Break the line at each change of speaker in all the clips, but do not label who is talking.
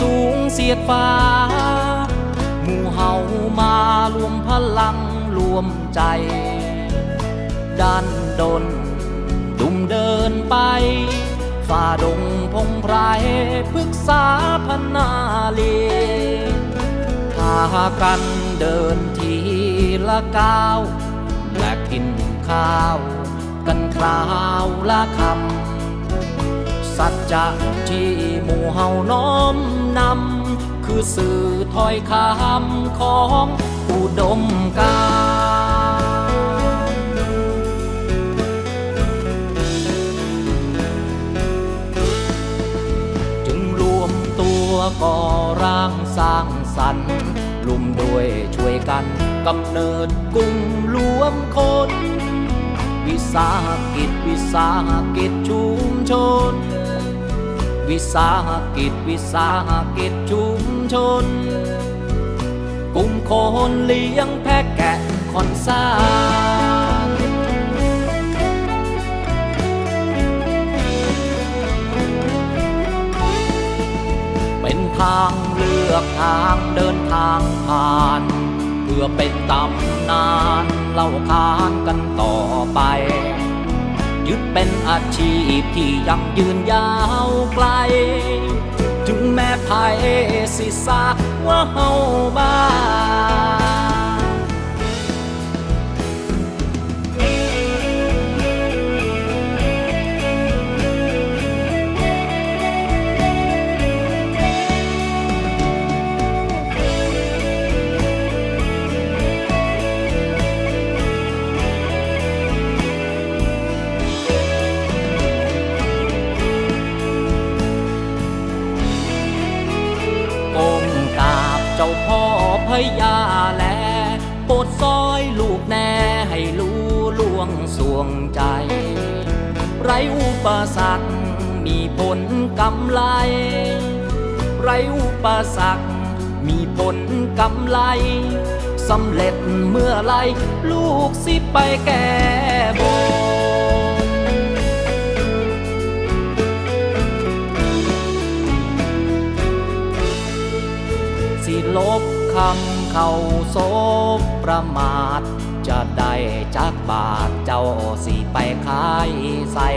สูงเสียดฟ้า หมู่เฮามารวมพลังรวมใจด้านดน ดุมเดินไป ฝ่าดงพงไพรพึกษาพนาเลพากันเดินทีละก้าว และกินข้าว กันคราวละคำ สัจจะที่หมู่เฮาน้อมนำ คือสื่อถ้อยคำของอุดมการจึงรวมตัวก่อร่างสร้างสรรค์ลุมด้วยช่วยกันกำเนิดกลุ่มรวมคน วิสาหกิจวิสาหกิจชุม วิสาหกิจวิสาหกิจชุมชน กลุ่มคนเลี้ยงแพะแกะคอนซาเป็นทางเลือกทางเดินทางผ่าน เพื่อเป็นตำนานเล่าขานกันต่อไป ยึดเป็นอาชีพที่ยังยืนยาวไกล ถึงแม้ภัยสิสาว่าเฮาบ้า ก้มกราบเจ้าพ่อพญาแลโปรดซอยลูกแน่ให้รู้ล่วงสวงใจ ไรอุปสรรคมีผลกำไร ไรอุปสรรคมีผลกำไรสำเร็จเมื่อไร ลูกสิไปแก่บน เขาโซบประมาท จะได้จากบาทเจ้าสิไปขายใส่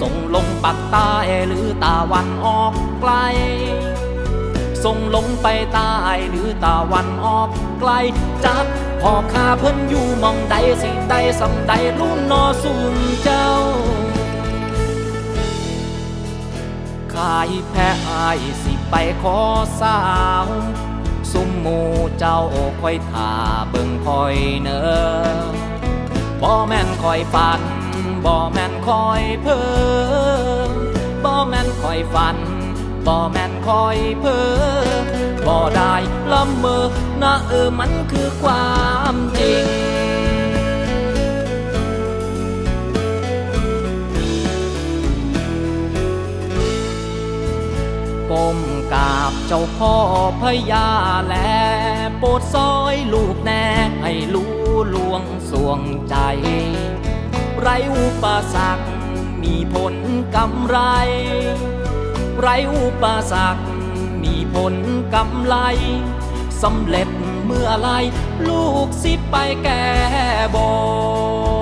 ส่งลงปักใต้หรือตาวันออกไกล ส่งลงไปใต้หรือตาวันออกไกล จักพอข้าเพิ่นอยู่มองใดสิใดสำใดรุ่นนอสูนเจ้าขายแพะอายสิไปขอสาว ซุ้มหมูเจ้าคอยท่าเบิ่งคอยเนอบ่แม่นคอยฝันบ่แม่นคอยเพ้อบ่แม่นคอยฝันบ่แม่นคอยเพ้อบ่ได้ละเมอนะเออมันคือความจริง เจ้าพ่อพญาแลโปรดซอยลูกแน่ให้รู้ลวงสวงใจ ไรอุปสรรคมีผลกำไร ไรอุปสรรคมีผลกำไรสำเร็จเมื่อไร ลูกสิไปแก่บน